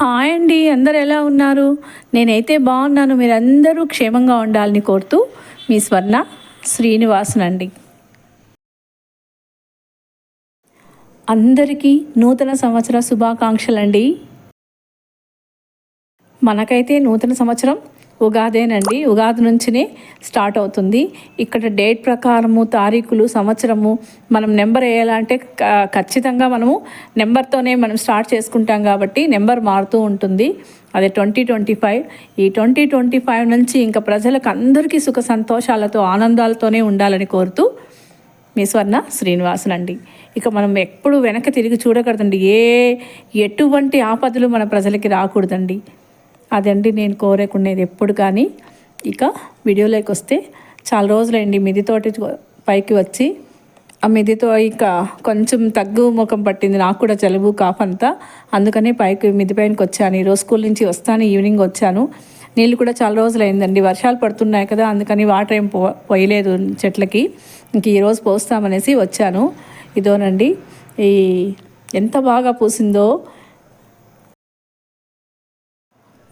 Hi అండి అందరు ఎలా ఉన్నారు? నేనైతే బాగున్నాను మీరందరూ క్షేమంగా ఉండాలని కోరుతూ మీ స్వర్ణ శ్రీనివాసన్ అండి. అందరికీ నూతన సంవత్సర శుభాకాంక్షలు అండి మనకైతే నూతన సంవత్సరం ఉగాదేనండి. ఉగాది నుంచినే స్టార్ట్ అవుతుంది. ఇక్కడ డేట్ ప్రకారము తారీఖులు సంవత్సరము మనం నెంబర్ వేయాలంటే క- ఖచ్చితంగా మనము నెంబర్తోనే మనం స్టార్ట్ చేసుకుంటాం కాబట్టి నెంబర్ మారుతూ ఉంటుంది. అదే ట్వంటీ ట్వంటీ ఫైవ్. ఈ ట్వంటీ ట్వంటీ ఫైవ్ నుంచి ఇంకా ప్రజలకు అందరికీ సుఖ సంతోషాలతో ఆనందాలతోనే ఉండాలని కోరుతూ మీ స్వర్ణ శ్రీనివాసన్ అండి ఇక మనం ఎప్పుడు వెనక తిరిగి చూడకూడదండి. ఏ ఎటువంటి ఆపదలు మన ప్రజలకి రాకూడదండి. అదండి నేను కోరేకునేది ఎప్పుడు కానీ. ఇక వీడియోలోకి వస్తే చాలా రోజులైంది మిదితోటి పైకి వచ్చి. ఆ మిదితో ఇక కొంచెం తగ్గు ముఖం పట్టింది. నాకు కూడా జలుబు కాఫ్ అంతా. అందుకని పైకి మిది పైనకి వచ్చాను. ఈరోజు స్కూల్ నుంచి వస్తాను ఈవినింగ్ వచ్చాను. నీళ్ళు కూడా చాలా రోజులు అయిందండి వర్షాలు పడుతున్నాయి కదా అందుకని వాటర్ ఏం పో పోయలేదు చెట్లకి. ఇంక ఈరోజు పోస్తామనేసి వచ్చాను. ఇదోనండి. ఈ ఎంత బాగా పూసిందో.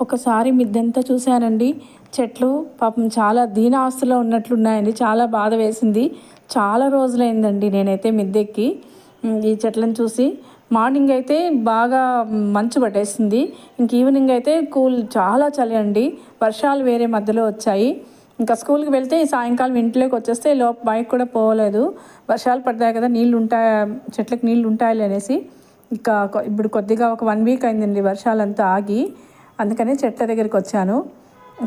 ఒకసారి మిద్దంతా చూశానండి. చెట్లు పాపం చాలా దీనావస్థలో ఉన్నట్లున్నాయండి. చాలా బాధ వేసింది. చాలా రోజులైందండి నేనైతే మిద్దెక్కి. ఈ చెట్లను చూసి మార్నింగ్ అయితే బాగా మంచు పట్టేసింది. ఇంక ఈవినింగ్ అయితే కూల్ చాలా చలి అండి. వర్షాలు వేరే మధ్యలో వచ్చాయి. ఇంకా స్కూల్కి వెళ్తే ఈ సాయంకాలం ఇంట్లోకి వచ్చేస్తే లోపు బైక్ కూడా పోలేదు. వర్షాలు పడతాయి కదా నీళ్ళు ఉంటాయి చెట్లకు నీళ్ళు ఉంటాయి అనేసి. ఇంకా ఇప్పుడు కొద్దిగా ఒక వన్ వీక్ అయిందండి వర్షాలంతా ఆగి. అందుకనే చెట్ల దగ్గరికి వచ్చాను.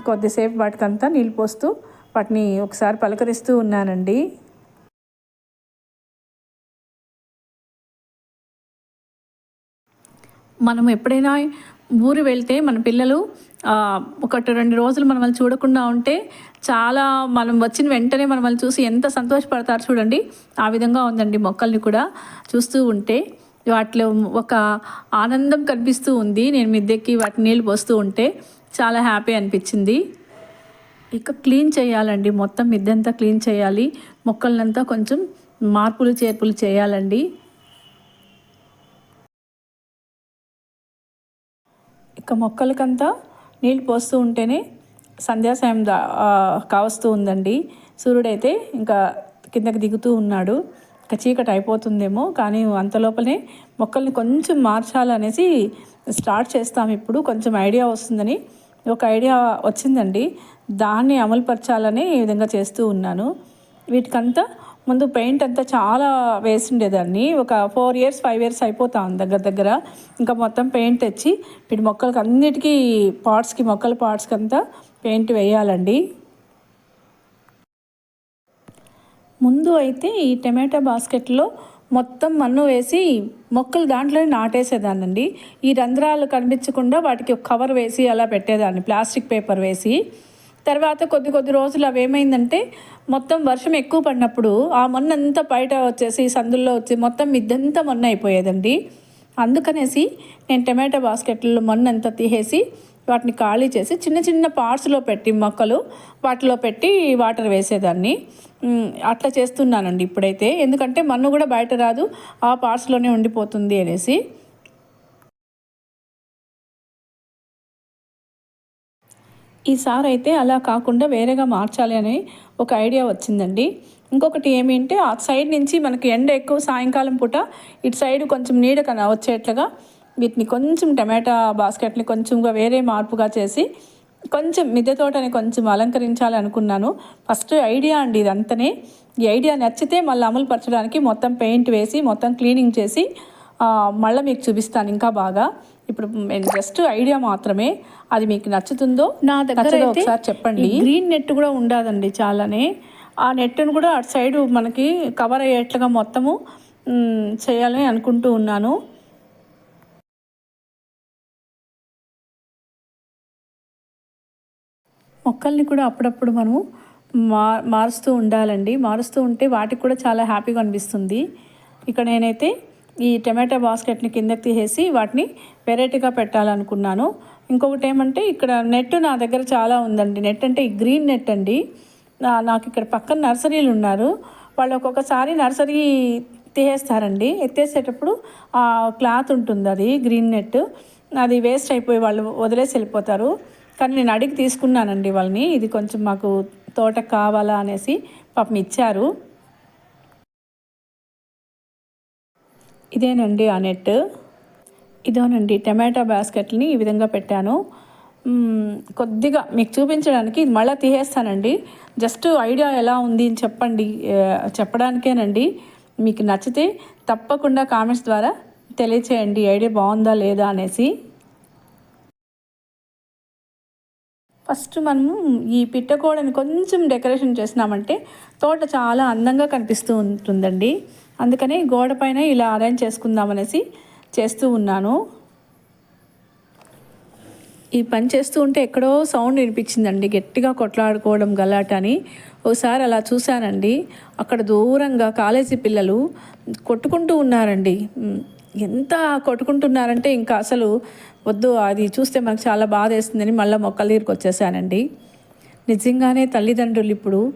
కొద్దిసేపు వాటికంతా నీళ్ళు పోస్తూ వాటిని ఒకసారి పలకరిస్తూ ఉన్నానండి. మనం ఎప్పుడైనా ఊరు వెళ్తే మన పిల్లలు ఒకటి రెండు రోజులు మనల్ని చూడకుండా ఉంటే చాలా మనం వచ్చిన వెంటనే మనల్ని చూసి ఎంత సంతోషపడతారు చూడండి. ఆ విధంగా ఉందండి మొక్కల్ని కూడా చూస్తూ ఉంటే. వాటిలో ఒక ఆనందం కనిపిస్తూ ఉంది. నేను మిద్దెక్కి వాటి నీళ్ళు పోస్తూ ఉంటే చాలా హ్యాపీ అనిపించింది. ఇక క్లీన్ చేయాలండి. మొత్తం మిద్దంతా క్లీన్ చేయాలి. మొక్కలనంతా కొంచెం మార్పులు చేర్పులు చేయాలండి. ఇక మొక్కలకంతా నీళ్ళు పోస్తూ ఉంటేనే సంధ్యాసాయం దా కావస్తూ ఉందండి. సూర్యుడైతే ఇంకా కిందకి దిగుతూ ఉన్నాడు. చీకటి అయిపోతుందేమో కానీ అంతలోపలనే మొక్కల్ని కొంచెం మార్చాలనేసి స్టార్ట్ చేస్తాం ఇప్పుడు. కొంచెం ఐడియా వస్తుందని ఒక ఐడియా వచ్చిందండి. దాన్ని అమలుపరచాలని ఈ విధంగా చేస్తూ ఉన్నాను. వీటికంతా ముందు పెయింట్ అంతా చాలా వేసిండేదాన్ని. ఒక ఫోర్ ఇయర్స్ ఫైవ్ ఇయర్స్ అయిపోతా ఉంది దగ్గర దగ్గర. ఇంకా మొత్తం పెయింట్ తెచ్చి వీటి మొక్కలకి అన్నిటికీ పార్ట్స్కి మొక్కల పార్ట్స్కి అంతా పెయింట్ వేయాలండి. ముందు అయితే ఈ టమాటా బాస్కెట్లో మొత్తం మన్ను వేసి మొక్కలు దాంట్లోనే నాటేసేదానండి ఈ రంధ్రాలు కనిపించకుండా వాటికి ఒక కవర్ వేసి అలా పెట్టేదాన్ని ప్లాస్టిక్ పేపర్ వేసి. తర్వాత కొద్ది కొద్ది రోజులు అవి ఏమైందంటే మొత్తం వర్షం ఎక్కువ పడినప్పుడు ఆ మొన్న అంతా బయట వచ్చేసి సందుల్లో వచ్చి మొత్తం మిద్దంతా మొన్న అయిపోయేదండి. అందుకనేసి నేను టమాటా బాస్కెట్లో మొన్నంతా తీసేసి వాటిని ఖాళీ చేసి చిన్న చిన్న పార్ట్స్లో పెట్టి మొక్కలు వాటిలో పెట్టి వాటర్ వేసేదాన్ని. అట్లా చేస్తున్నానండి ఇప్పుడైతే. ఎందుకంటే మన్ను కూడా బయట రాదు ఆ పార్ట్స్లోనే ఉండిపోతుంది అనేసి. ఈసారి అయితే అలా కాకుండా వేరేగా మార్చాలి అని ఒక ఐడియా వచ్చిందండి. ఇంకొకటి ఏమిటంటే ఆ సైడ్ నుంచి మనకి ఎండ ఎక్కువ సాయంకాలం పూట ఇటు సైడ్ కొంచెం నీడ కన వచ్చేట్లుగా వీటిని కొంచెం టమాటా బాస్కెట్ని కొంచెంగా వేరే మార్పుగా చేసి కొంచెం మిద్దె తోటని కొంచెం అలంకరించాలి అనుకున్నాను. ఫస్ట్ ఐడియా అండి ఇదంతనే. ఈ ఐడియా నచ్చితే మళ్ళీ అమలు పరచడానికి మొత్తం పెయింట్ వేసి మొత్తం క్లీనింగ్ చేసి మళ్ళీ మీకు చూపిస్తాను ఇంకా బాగా. ఇప్పుడు నేను జస్ట్ ఐడియా మాత్రమే. అది మీకు నచ్చుతుందో నా దగ్గర ఒకసారి చెప్పండి. గ్రీన్ నెట్ కూడా ఉండదండి చాలానే. ఆ నెట్ను కూడా అటు సైడ్ మనకి కవర్ అయ్యేట్లుగా మొత్తము చేయాలని అనుకుంటూ ఉన్నాను. మొక్కల్ని కూడా అప్పుడప్పుడు మనము మా మారుస్తూ ఉండాలండి. మారుస్తూ ఉంటే వాటికి కూడా చాలా హ్యాపీగా అనిపిస్తుంది. ఇక్కడ నేనైతే ఈ టమాటా బాస్కెట్ని కిందకి తీసేసి వాటిని వెరైటీగా పెట్టాలనుకున్నాను. ఇంకొకటి ఏమంటే ఇక్కడ నెట్ నా దగ్గర చాలా ఉందండి. నెట్ అంటే ఈ గ్రీన్ నెట్ అండి. నాకు ఇక్కడ పక్కన నర్సరీలు ఉన్నారు. వాళ్ళు ఒక్కొక్కసారి నర్సరీ తీసేస్తారండి. ఎత్తేసేటప్పుడు ఆ క్లాత్ ఉంటుంది అది గ్రీన్ నెట్. అది వేస్ట్ అయిపోయి వాళ్ళు వదిలేసి వెళ్ళిపోతారు. కానీ నేను అడిగి తీసుకున్నానండి వాళ్ళని. ఇది కొంచెం మాకు తోట కావాలా అనేసి పాపం ఇచ్చారు. ఇదేనండి ఆ నెట్. ఇదోనండి టమాటా బాస్కెట్ని ఈ విధంగా పెట్టాను. కొద్దిగా మీకు చూపించడానికి ఇది మళ్ళీ తీసేస్తానండి. జస్ట్ ఐడియా ఎలా ఉంది అని చెప్పండి చెప్పడానికేనండి. మీకు నచ్చితే తప్పకుండా కామెంట్స్ ద్వారా తెలియచేయండి ఐడియా బాగుందా లేదా అనేసి. ఫస్ట్ మనము ఈ పిట్టకోడని కొంచెం డెకరేషన్ చేసినామంటే తోట చాలా అందంగా కనిపిస్తూ ఉంటుందండి. అందుకని గోడ పైన ఇలా అరేంజ్ చేసుకుందామనేసి చేస్తూ ఉన్నాను. ఈ పని చేస్తూ ఉంటే ఎక్కడో సౌండ్ వినిపించిందండి. గట్టిగా కొట్లాడుకోవడం గలాట అని. ఒకసారి అలా చూశానండి. అక్కడ దూరంగా కాలేజీ పిల్లలు కొట్టుకుంటూ ఉన్నారండి. ఎంత కొట్టుకుంటున్నారంటే ఇంకా అసలు వద్దు అది చూస్తే మనకు చాలా బాధ వేస్తుందని మళ్ళీ మొక్కల దగ్గరికి వచ్చేసానండి. నిజంగానే తల్లిదండ్రులు ఇప్పుడు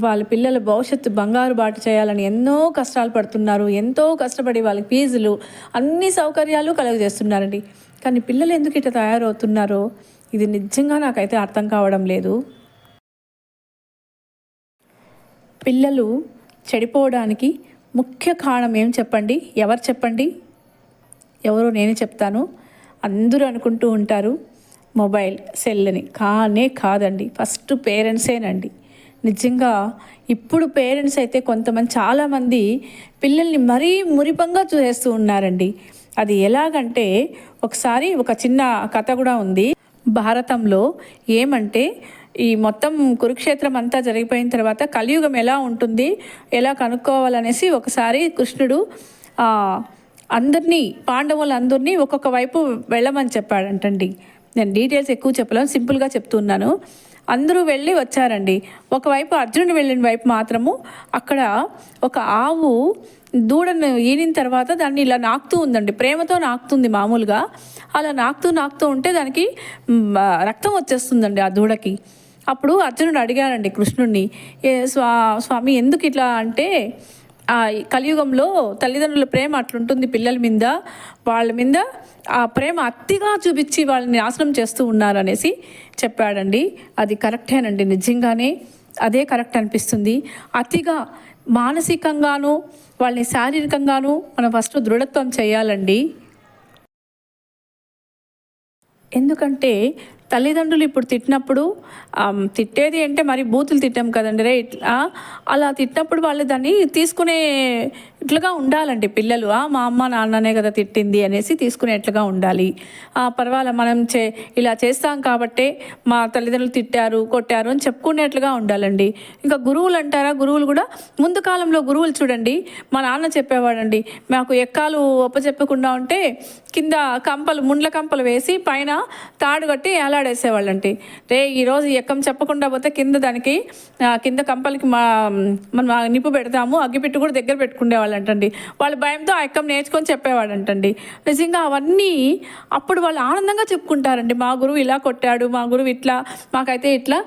వాళ్ళ పిల్లల భవిష్యత్తు బంగారు బాటు చేయాలని ఎన్నో కష్టాలు పడుతున్నారు ఎంతో కష్టపడి వాళ్ళకి ఫీజులు అన్ని సౌకర్యాలు కలుగజేస్తున్నారండి. కానీ పిల్లలు ఎందుకు ఇట్లా తయారవుతున్నారో ఇది నిజంగా నాకైతే అర్థం కావడం లేదు. పిల్లలు చెడిపోవడానికి ముఖ్య కారణం ఏం చెప్పండి? ఎవరు చెప్పండి? ఎవరో నేనే చెప్తాను. అందరూ అనుకుంటూ ఉంటారు మొబైల్ సెల్ని కానే కాదండి. ఫస్ట్ పేరెంట్సేనండి నిజంగా ఇప్పుడు పేరెంట్స్ అయితే కొంతమంది చాలామంది పిల్లల్ని మరీ మురిపంగా చూసేస్తూ ఉన్నారండి. అది ఎలాగంటే ఒకసారి ఒక చిన్న కథ కూడా ఉంది. భారతంలో ఏమంటే ఈ మొత్తం కురుక్షేత్రం అంతా జరిగిపోయిన తర్వాత కలియుగం ఎలా ఉంటుంది ఎలా కనుక్కోవాలనేసి ఒకసారి కృష్ణుడు అందరినీ పాండవులందరినీ ఒక్కొక్క వైపు వెళ్ళమని చెప్పాడంటండి. నేను డీటెయిల్స్ ఎక్కువ చెప్పలేను సింపుల్గా చెప్తున్నాను అందరూ వెళ్ళి వచ్చారండి. ఒకవైపు అర్జునుడు వెళ్ళిన వైపు మాత్రము అక్కడ ఒక ఆవు దూడను ఈనిన తర్వాత దాన్ని ఇలా నాకుతూ ఉందండి. ప్రేమతో నాకుతుంది మామూలుగా. అలా నాకుతూ నాకుతూ ఉంటే దానికి రక్తం వచ్చేస్తుందండి ఆ దూడకి. అప్పుడు అర్జునుడు అడిగారండి కృష్ణుడిని ఏ స్వా స్వామి ఎందుకు ఇట్లా అంటే కలియుగంలో తల్లిదండ్రుల ప్రేమ అట్లుంటుంది పిల్లల మీద వాళ్ళ మీద. ఆ ప్రేమ అతిగా చూపించి వాళ్ళని నాశనం చేస్తూ ఉన్నారనేసి చెప్పాడండి. అది కరెక్టేనండి నిజంగానే అదే కరెక్ట్ అనిపిస్తుంది. అతిగా మానసికంగాను వాళ్ళని శారీరకంగాను మనం ఫస్ట్ దృఢత్వం చేయాలండి. ఎందుకంటే తల్లిదండ్రులు ఇప్పుడు తిట్టినప్పుడు తిట్టేది అంటే మరి బూతులు తిట్టాం కదండి రే ఇట్లా? అలా తిట్టినప్పుడు వాళ్ళు దాన్ని తీసుకునే ఇట్లుగా ఉండాలండి పిల్లలు? మా అమ్మ నాన్ననే కదా తిట్టింది అనేసి తీసుకునేట్లుగా ఉండాలి. పర్వాలే మనం చే ఇలా చేస్తాం కాబట్టే మా తల్లిదండ్రులు తిట్టారు కొట్టారు అని చెప్పుకునేట్లుగా ఉండాలండి. ఇంకా గురువులు అంటారా? గురువులు కూడా ముందు కాలంలో గురువులు చూడండి మా నాన్న చెప్పేవాడండి మాకు ఎక్కాలు ఒప్పచెప్పకుండా ఉంటే కింద కంపలు ముండ్ల కంపలు వేసి పైన తాడు కట్టి ఏలాడేసేవాళ్ళండి రే ఈరోజు ఈ ఎక్కం చెప్పకుండా పోతే కింద దానికి కింద కంపలకి మా మనం నిప్పు పెడతాము అగ్గిపెట్టు కూడా దగ్గర పెట్టుకునేవాళ్ళంటండి వాళ్ళ భయంతో ఆ ఎక్కం నేర్చుకొని చెప్పేవాడంటండి. నిజంగా అవన్నీ అప్పుడు వాళ్ళు ఆనందంగా చెప్పుకుంటారండి. మా గురువు ఇలా కొట్టాడు మా గురువు ఇట్లా మాకైతే ఇట్లా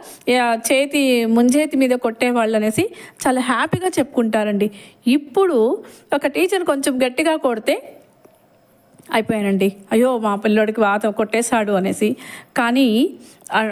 చేతి ముంజేతి మీద కొట్టేవాళ్ళు అనేసి చాలా హ్యాపీగా చెప్పుకుంటారండి. ఇప్పుడు ఒక టీచర్ కొంచెం గట్టిగా కొడితే అయిపోయానండి. అయ్యో మా పిల్లోడికి వాత కొట్టేశాడు అనేసి. కానీ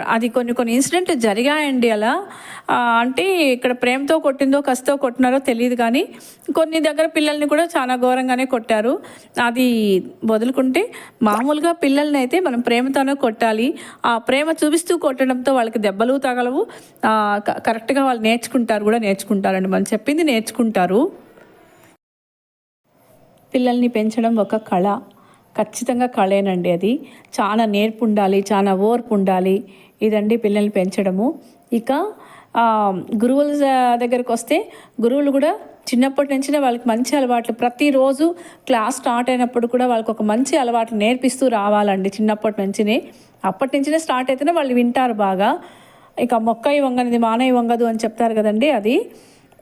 అది కొన్ని కొన్ని ఇన్సిడెంట్లు జరిగాయండి అలా. అంటే ఇక్కడ ప్రేమతో కొట్టిందో కసితో కొట్టినారో తెలియదు కానీ కొన్ని దగ్గర పిల్లల్ని కూడా చాలా ఘోరంగానే కొట్టారు. అది వదులుకుంటే మామూలుగా పిల్లల్ని అయితే మనం ప్రేమతోనే కొట్టాలి. ఆ ప్రేమ చూపిస్తూ కొట్టడంతో వాళ్ళకి దెబ్బలు తగలవు. క- కరెక్ట్గా వాళ్ళు నేర్చుకుంటారు కూడా నేర్చుకుంటారండి. మనం చెప్పింది నేర్చుకుంటారు. పిల్లల్ని పెంచడం ఒక కళ. ఖచ్చితంగా కళేనండి అది. చాలా నేర్పు ఉండాలి చాలా ఓర్పు ఉండాలి ఇదండి పిల్లల్ని పెంచడము. ఇక గురువుల దగ్గరకు దగ్గరికి వస్తే గురువులు కూడా చిన్నప్పటి నుంచినే వాళ్ళకి మంచి అలవాట్లు ప్రతిరోజు క్లాస్ స్టార్ట్ అయినప్పుడు కూడా వాళ్ళకి ఒక మంచి అలవాట్లు నేర్పిస్తూ రావాలండి చిన్నప్పటి నుంచినే. అప్పటి నుంచినే స్టార్ట్ అయితేనే వాళ్ళు వింటారు బాగా. ఇక మొక్క వంగనిది మానయ్య వంగదు అని చెప్తారు కదండి అది.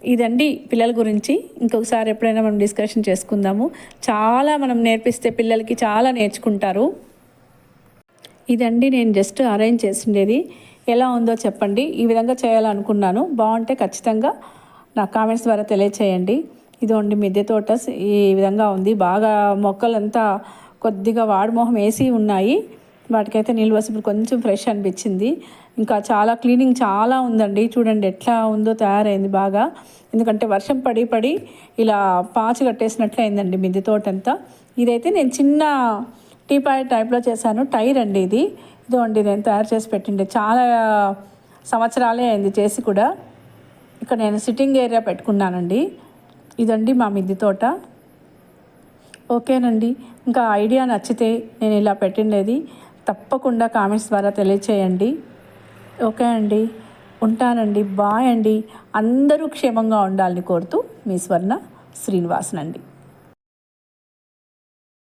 ఇదండి పిల్లల గురించి. ఇంకొకసారి ఎప్పుడైనా మనం డిస్కషన్ చేసుకుందాము. చాలా మనం నేర్పిస్తే పిల్లలకి చాలా నేర్చుకుంటారు. ఇదండి నేను జస్ట్ అరేంజ్ చేసిండేది. ఎలా ఉందో చెప్పండి. ఈ విధంగా చేయాలనుకున్నాను. బాగుంటే ఖచ్చితంగా నా కామెంట్స్ ద్వారా తెలియచేయండి. ఇదిగోండి మిద్దె తోట ఈ విధంగా ఉంది. బాగా మొక్కలంతా కొద్దిగా వాడుమోహం వేసి ఉన్నాయి. వాటికైతే నీళ్ళు పోసి ఇప్పుడు కొంచెం ఫ్రెష్ అనిపించింది. ఇంకా చాలా క్లీనింగ్ చాలా ఉందండి. చూడండి ఎట్లా ఉందో తయారైంది బాగా. ఎందుకంటే వర్షం పడి పడి ఇలా పాచి కట్టేసినట్లు అయిందండి మిద్దె తోటంతా. ఇదైతే నేను చిన్న టీపాయ్ టైప్లో చేశాను. టైర్ అండి ఇది. ఇదో అండి నేను తయారు చేసి పెట్టిండే. చాలా సంవత్సరాలే అయింది చేసి కూడా. ఇక్కడ నేను సిట్టింగ్ ఏరియా పెట్టుకున్నానండి. ఇదండి మా మిద్ది తోట. ఓకేనండి. ఇంకా ఐడియా నచ్చితే నేను ఇలా పెట్టిండేది. తప్పకుండా కామెంట్స్ ద్వారా తెలియచేయండి. ఓకే అండి. ఉంటానండి. బాయ్ అండి. అందరూ క్షేమంగా ఉండాలని కోరుతూ మీ స్వర్ణ శ్రీనివాసన్ అండి